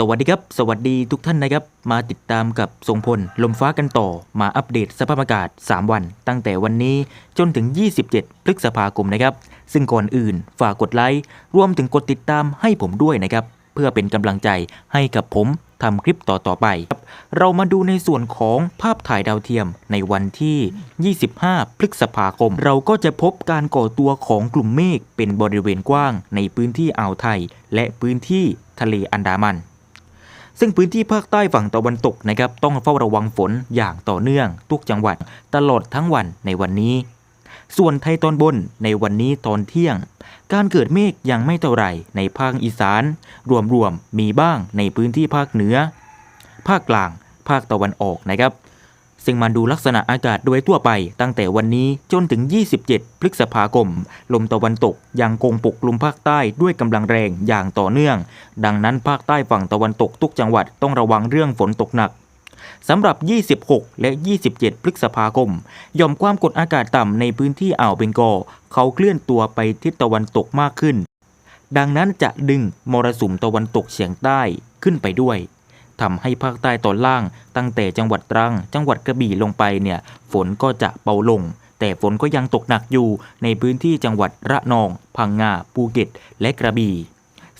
สวัสดีครับ สวัสดีทุกท่านนะครับ มาติดตามกับทรงพล ลมฟ้ากันต่อ มาอัปเดตสภาพอากาศ 3 วัน ตั้งแต่วันนี้จนถึง 27 พฤษภาคมนะครับ ซึ่งก่อนอื่นฝากกดไลค์รวมถึงกดติดตามให้ผมด้วยนะครับ เพื่อเป็นกำลังใจให้กับผมทำคลิปต่อ ๆ ไป เรามาดูในส่วนของภาพถ่ายดาวเทียมในวันที่ 25 พฤษภาคม เราก็จะพบการก่อตัวของกลุ่มเมฆเป็นบริเวณกว้างในพื้นที่อ่าวไทย และพื้นที่ทะเลอันดามัน ซึ่งพื้นที่ภาคใต้ฝั่งตะวันตกนะครับต้องเฝ้าระวังฝนอย่างต่อเนื่อง ทุกจังหวัดตลอดทั้งวันในวันนี้ ส่วนไทยตอนบนในวันนี้ตอนเที่ยง การเกิดเมฆยังไม่เท่าไหร่ในภาคอีสาน รวมๆมีบ้างในพื้นที่ภาคเหนือ ภาคกลาง ภาคตะวันออกนะครับ ซึ่งมาดูลักษณะอากาศโดยทั่วไป ตั้งแต่วันนี้จนถึง 27 พฤษภาคม ลมตะวันตกยังคงปกคลุมภาคใต้ด้วยกำลังแรงอย่างต่อเนื่อง ดังนั้นภาคใต้ฝั่งตะวันตกทุกจังหวัดต้องระวังเรื่องฝนตกหนักสำหรับ 26 และ 27 พฤษภาคมย่อมความกดอากาศต่ำในพื้นที่อ่าวเบงกอลเขาเคลื่อนตัวไปทิศตะวันตกมากขึ้น ดังนั้นจะดึงมรสุมตะวันตกเฉียงใต้ขึ้นไปด้วย ทำให้ภาคใต้ตอนล่าง ตั้งแต่จังหวัดตรัง จังหวัดกระบี่ลงไปเนี่ยฝนก็จะเบาลง แต่ฝนก็ยังตกหนักอยู่ในพื้นที่จังหวัดระนอง พังงาภูเก็ต และกระบี่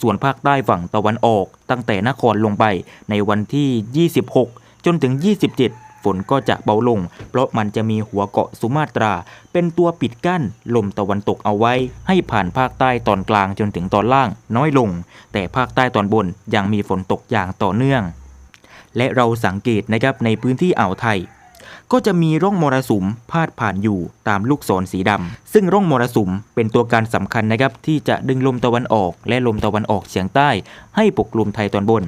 ส่วนภาคใต้ฝั่งตะวันออก ตั้งแต่นครลงไปในวันที่ 26 จนถึง 27 ฝนก็จะเบาลง เพราะมันจะมีหัวเกาะสุมาตรา เป็นตัวปิดกั้นลมตะวันตกเอาไว้ ให้ผ่านภาคใต้ตอนกลางจนถึงตอนล่างน้อยลง แต่ภาคใต้ตอนบนยังมีฝนตกอย่างต่อเนื่อง และเราสังเกตนะครับในพื้นที่อ่าวไทย ก็จะมีร่องมรสุมพาดผ่านอยู่ตามลูกศรสีดำซึ่งร่องมรสุมเป็นตัวการสำคัญนะครับที่จะดึงลมตะวันออก และลมตะวันออกเฉียงใต้ ให้ปกคลุมไทยตอนบน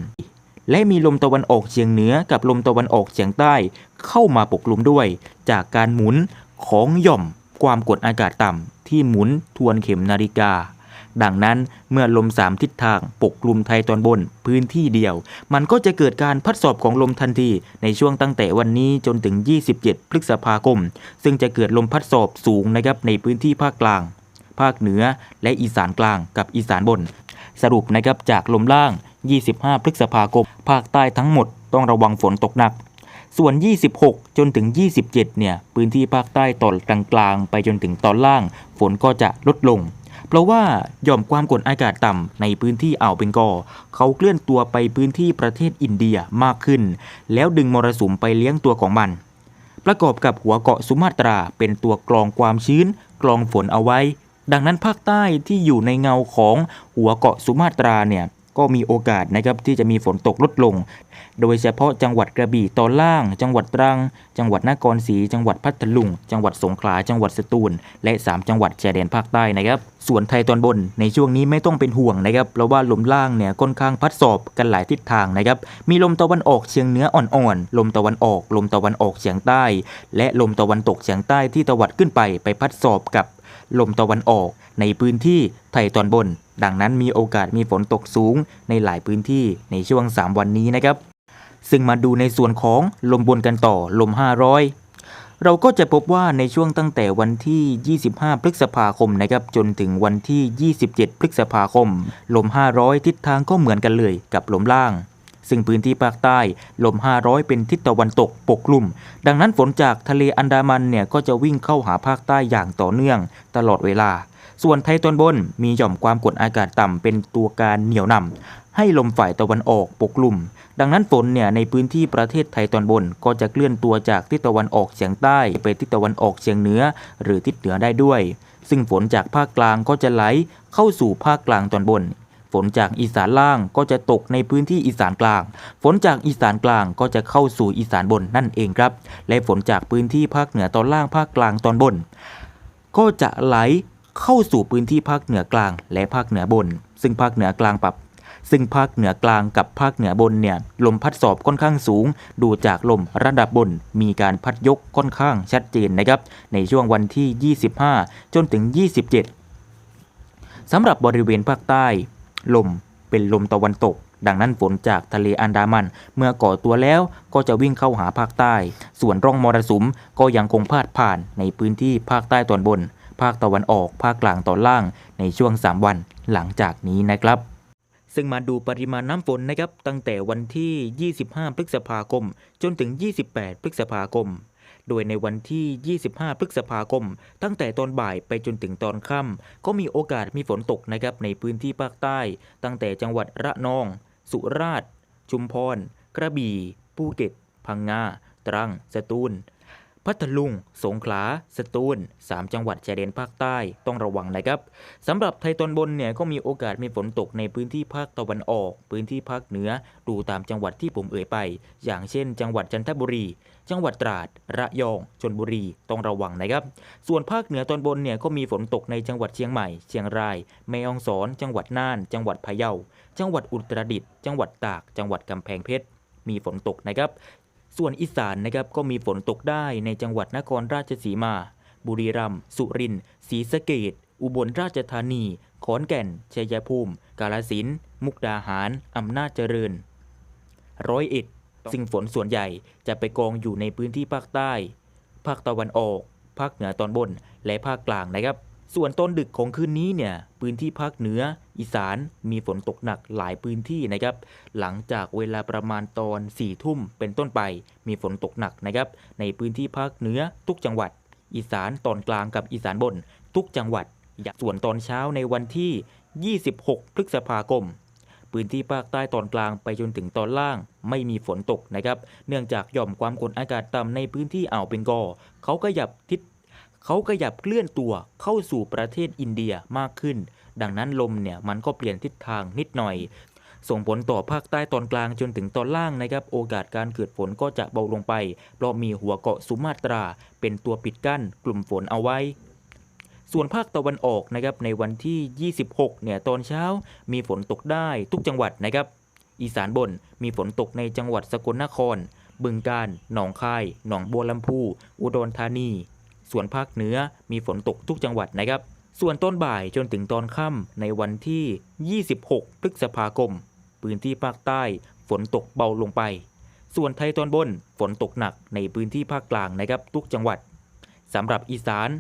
และมีลมตะวันออกเฉียงเหนือกับลมตะวันออกเฉียงใต้ เข้ามาปกคลุมด้วย จากการหมุนของหย่อมความกดอากาศต่ำที่หมุนทวนเข็มนาฬิกา ดังนั้นเมื่อลมสามทิศทางปกคลุมไทยตอนบนพื้นที่เดียว มันก็จะเกิดการพัดสอบของลมทันทีในช่วงตั้งแต่วันนี้จนถึง 27 พฤษภาคม ซึ่งจะเกิดลมพัดสอบสูงนะครับในพื้นที่ภาคกลาง ภาคเหนือ และอีสานกลางกับอีสานบน สรุปนะครับจากลมล่าง 25 พฤษภาคม ภาคใต้ทั้งหมดต้องระวังฝนตกหนักส่วน 26 จนถึง 27 เนี่ย พื้นที่ภาคใต้ตอนกลางๆ ไปจนถึงตอนล่าง ฝนก็จะลดลง เพราะว่าหย่อมความกดอากาศต่ำในพื้นที่อ่าวเบงกอลเขาเคลื่อนตัวไปพื้นที่ประเทศอินเดียมากขึ้น แล้วดึงมรสุมไปเลี้ยงตัวของมัน ประกอบกับหัวเกาะสุมาตราเป็นตัวกรองความชื้น กรองฝนเอาไว้ ดังนั้นภาคใต้ที่อยู่ในเงาของหัวเกาะสุมาตราเนี่ย ก็มีโอกาสนะครับที่จะมีฝนตกลดลง โดยเฉพาะจังหวัดกระบี่ตอนล่าง จังหวัดตรัง จังหวัดนครศรี จังหวัดพัทลุง จังหวัดสงขลา จังหวัดสตูล และ 3 จังหวัดชายแดนภาคใต้นะครับส่วนไทยตอนบนในช่วงนี้ไม่ต้องเป็นห่วงนะครับเพราะว่าลมล่างเนี่ยค่อนข้างพัดสอบกันหลายทิศทางนะครับมีลมตะวันออกเฉียงเหนืออ่อนๆลมตะวันออก ลมตะวันออกเฉียงใต้ และลมตะวันตกเฉียงใต้ที่ตะวัดขึ้นไปไปพัดสอบกับลมตะวันออกในพื้นที่ไทยตอนบน ดังนั้นมีโอกาสมีฝนตกสูงในหลายพื้นที่ในช่วง 3 วันนี้นะครับ ซึ่งมาดูในส่วนของลมบนกันต่อลม 500เราก็จะพบว่าในช่วงตั้งแต่วันที่ 25 พฤษภาคมนะครับจนถึงวันที่ 27 พฤษภาคม ลม 500 ทิศทางก็เหมือนกันเลยกับลมล่าง ซึ่งพื้นที่ภาคใต้ ลม 500 เป็นทิศตะวันตกปกคลุมดังนั้นฝนจากทะเลอันดามันเนี่ยก็จะวิ่งเข้าหาภาคใต้อย่างต่อเนื่องตลอดเวลา ส่วนไทยตอนบนมีหย่อมความกดอากาศต่ำเป็นตัวการเหนี่ยวนำให้ลมฝ่ายตะวันออกปกคลุมดังนั้นฝนเนี่ยในพื้นที่ประเทศไทยตอนบนก็จะเคลื่อนตัวจากทิศตะวันออกเฉียงใต้ ไปทิศตะวันออกเฉียงเหนือ หรือทิศเหนือได้ด้วย ซึ่งฝนจากภาคกลางก็จะไหลเข้าสู่ภาคกลางตอนบนฝนจากอีสานล่างก็จะตกในพื้นที่อีสานกลาง ฝนจากอีสานกลางก็จะเข้าสู่อีสานบนนั่นเองครับ และฝนจากพื้นที่ภาคเหนือตอนล่างภาคกลางตอนบน ก็จะไหล เข้าสู่พื้นที่ภาคเหนือกลางและภาคเหนือบน ซึ่งภาคเหนือกลางปรับ ซึ่งภาคเหนือกลางกับภาคเหนือบนเนี่ยลมพัดสอบค่อนข้างสูง ดูจากลมระดับบนมีการพัดยกค่อนข้างชัดเจนนะครับ ในช่วงวันที่ 25 จนถึง 27สำหรับบริเวณภาคใต้ ลมเป็นลมตะวันตกดังนั้นฝนจากทะเลอันดามัน เมื่อก่อตัวแล้วก็จะวิ่งเข้าหาภาคใต้ ส่วนร่องมรสุมก็ยังคงพาดผ่านในพื้นที่ภาคใต้ตอนบน ภาคตะวันออก ภาคกลางตอนล่าง ในช่วง 3 วันหลังจากนี้นะครับ ซึ่งมาดูปริมาณน้ำฝนนะครับ ตั้งแต่วันที่ 25 พฤษภาคม จนถึง 28 พฤษภาคมโดยในวันที่ 25 พฤษภาคม ตั้งแต่ตอนบ่ายไปจนถึงตอนค่ำ ก็มีโอกาสมีฝนตกนะครับในพื้นที่ภาคใต้ ตั้งแต่จังหวัดระนอง สุราษฎร์ ชุมพร กระบี่ ภูเก็ต พังงา ตรัง สตูล พัทลุง สงขลา สตูล 3 จังหวัดชายแดนภาคใต้ต้องระวังนะครับสำหรับไทยตอนบนเนี่ยก็มีโอกาสมีฝนตกในพื้นที่ภาคตะวันออก พื้นที่ภาคเหนือ ดูตามจังหวัดที่ผมเอ่ยไป อย่างเช่น จังหวัดจันทบุรี จังหวัดตราด ระยอง ชนบุรี ต้องระวังนะครับ ส่วนภาคเหนือตอนบนเนี่ยก็มีฝนตกในจังหวัดเชียงใหม่ เชียงราย แม่ฮ่องสอน จังหวัดน่าน จังหวัดพะเยา จังหวัดอุตรดิตถ์ จังหวัดตาก จังหวัดกำแพงเพชรมีฝนตกนะครับ ส่วนอีสานนะครับก็มีฝนตกได้ในจังหวัดนครราชสีมา บุรีรัมย์สุรินทร์ศรีสะเกดอุบลราชธานี ขอนแก่น ชัยภูมิ กาฬสินธุ์มุกดาหาร อำนาจเจริญ ร้อยเอ็ด ซึ่งฝนส่วนใหญ่จะไปกองอยู่ในพื้นที่ภาคใต้ ภาคตะวันออก ภาคเหนือตอนบน และภาคกลางนะครับ ส่วนตอนดึกของคืนนี้เนี่ยพื้นที่ภาคเหนือ อีสานมีฝนตกหนักหลายพื้นที่นะครับ หลังจากเวลาประมาณตอน4ี่ทุ่มเป็นต้นไป มีฝนตกหนักนะครับ ในพื้นที่ภาคเหนือทุกจังหวัด อีสานตอนกลางกับอีสานบน ทุกจังหวัดส่วนตอนเช้าในวันที่ 26 พฤษภาคม พื้นที่ภาคใต้ตอนกลางไปจนถึงตอนล่างไม่มีฝนตกนะครับ เนื่องจากหย่อมความกดอากาศต่ำในพื้นที่อ่าวเบงกอเขาก็หยับทิศ เขาก็หยับเคลื่อนตัวเข้าสู่ประเทศอินเดียมากขึ้น ดังนั้นลมเนี่ยมันก็เปลี่ยนทิศทางนิดหน่อย ส่งผลต่อภาคใต้ตอนกลางจนถึงตอนล่างนะครับ โอกาสการเกิดฝนก็จะเบาลงไป เพราะมีหัวเกาะสุมาตรา เป็นตัวปิดกั้นกลุ่มฝนเอาไว้ส่วนภาคตะวันออกนะครับในวันที่ 26 เนี่ยตอนเช้ามีฝนตกได้ทุกจังหวัดนะครับ อีสานบนมีฝนตกในจังหวัดสกลนคร บึงกาฬหนองคาย หนองบัวลำพู อุดรธานี ส่วนภาคเหนือมีฝนตกทุกจังหวัดนะครับ ส่วนต้นบ่ายจนถึงตอนค่ำในวันที่ 26 พฤษภาคม พื้นที่ภาคใต้ฝนตกเบาลงไป ส่วนไทยตอนบนฝนตกหนักในพื้นที่ภาคกลางนะครับทุกจังหวัดสำหรับอีสาน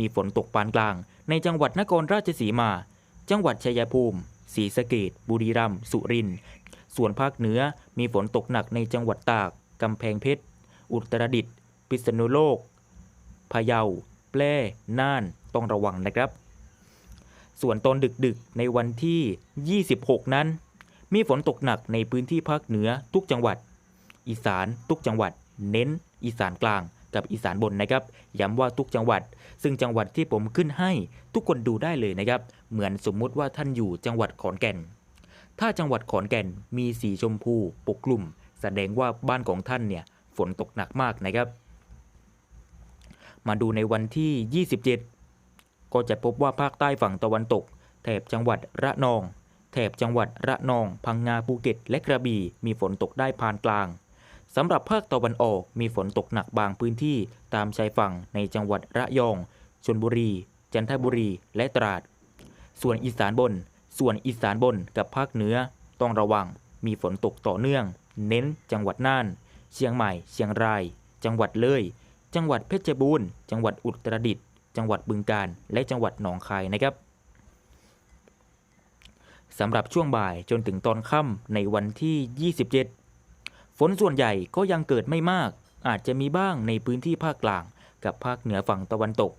มีฝนตกปานกลาง ในจังหวัดนครราชสีมา จังหวัดชัยภูมิศรีสะเกดบุรีรัมย์สุรินทร์ส่วนภาคเหนือมีฝนตกหนักในจังหวัดตาก กำแพงเพชร อุตรดิตถ์พิษณุโลก พะเยา แพร่ น่าน ต้องระวังนะครับ ส่วนตอนดึกๆ ในวันที่ 26 นั้น มีฝนตกหนักในพื้นที่ภาคเหนือทุกจังหวัด อีสานทุกจังหวัด เน้น อีสานกลางกับอีสานบนนะครับ ย้ำว่าทุกจังหวัด ซึ่งจังหวัดที่ผมขึ้นให้ทุกคนดูได้เลยนะครับ เหมือนสมมุติว่าท่านอยู่จังหวัดขอนแก่น ถ้าจังหวัดขอนแก่นมีสีชมพูปกกลุ่ม แสดงว่าบ้านของท่านเนี่ยฝนตกหนักมากนะครับ มาดูในวันที่ 27 ก็จะพบว่าภาคใต้ฝั่งตะวันตก แถบจังหวัดระนอง แถบจังหวัดระนอง พังงาภูเก็ต และกระบี่ มีฝนตกได้พานกลางสำหรับภาคตะวันออกมีฝนตกหนักบางพื้นที่ตามชายฝั่งในจังหวัดระยองชลบุรี จันทบุรี และตราด ส่วนอีสานบน ส่วนอีสานบนกับภาคเหนือต้องระวังมีฝนตกต่อเนื่อง เน้นจังหวัดน่าน เชียงใหม่ เชียงราย จังหวัดเลย จังหวัดเพชรบูรณ์ จังหวัดอุตรดิตถ์ จังหวัดบึงกาฬ และจังหวัดหนองคายนะครับสำหรับช่วงบ่ายจนถึงตอนค่ำในวันที่ 27 ฝนส่วนใหญ่ก็ยังเกิดไม่มาก อาจจะมีบ้างในพื้นที่ภาคกลาง กับภาคเหนือฝั่งตะวันตก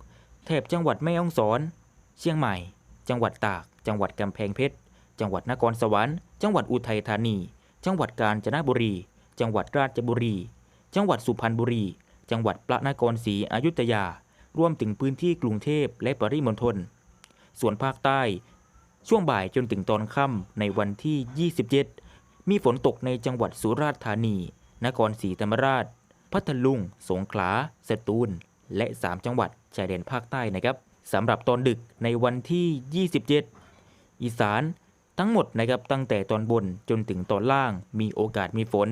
แถบจังหวัดแม่ฮ่องสอน เชียงใหม่ จังหวัดตาก จังหวัดกำแพงเพชร จังหวัดนครสวรรค์ จังหวัดอุทัยธานี จังหวัดกาญจนบุรี จังหวัดราชบุรี จังหวัดสุพรรณบุรี จังหวัดพระนครศรีอยุธยา รวมถึงพื้นที่กรุงเทพและปริมณฑล ส่วนภาคใต้ ช่วงบ่ายจนถึงตอนค่ำในวันที่ 27 มีฝนตกในจังหวัดสุราษฎร์ธานี นครศรีธรรมราช พัทลุง สงขลา สตูล และ 3 จังหวัดชายแดนภาคใต้นะครับสำหรับตอนดึกในวันที่ 27 อีสานทั้งหมดนะครับตั้งแต่ตอนบนจนถึงตอนล่างมีโอกาสมีฝน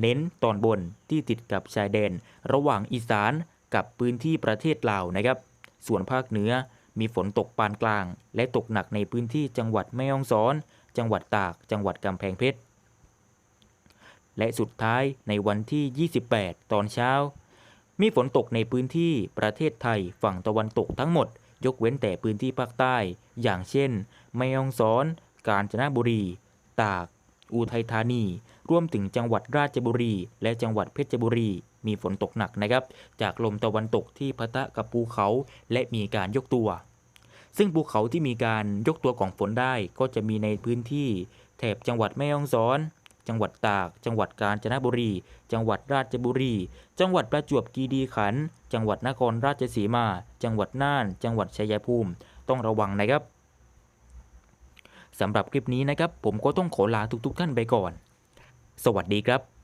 เน้นตอนบนที่ติดกับชายแดน ระหว่างอีสานกับพื้นที่ประเทศลาวนะครับ ส่วนภาคเหนือมีฝนตกปานกลาง และตกหนักในพื้นที่จังหวัดแม่ฮ่องสอน จังหวัดตาก จังหวัดกำแพงเพชร และสุดท้ายในวันที่ 28 ตอนเช้า มีฝนตกในพื้นที่ประเทศไทยฝั่งตะวันตกทั้งหมด ยกเว้นแต่พื้นที่ภาคใต้ อย่างเช่น แม่ฮ่องสอน กาญจนบุรี ตาก อุทัยธานี รวมถึงจังหวัดราชบุรี และจังหวัดเพชรบุรี มีฝนตกหนักนะครับ จากลมตะวันตกที่พะทะกับภูเขา และมีการยกตัว ซึ่งภูเขาที่มีการยกตัวของฝนได้ก็จะมีในพื้นที่ แถบจังหวัดแม่ฮ่องสอน จังหวัดตาก จังหวัดกาญจนบุรี จังหวัดราชบุรี จังหวัดประจวบคีรีขันธ์จังหวัดนครราชสีมา จังหวัดน่าน จังหวัดชัยภูมิ ต้องระวังนะครับ สำหรับคลิปนี้นะครับ ผมก็ต้องขอลาทุกๆท่านไปก่อน สวัสดีครับ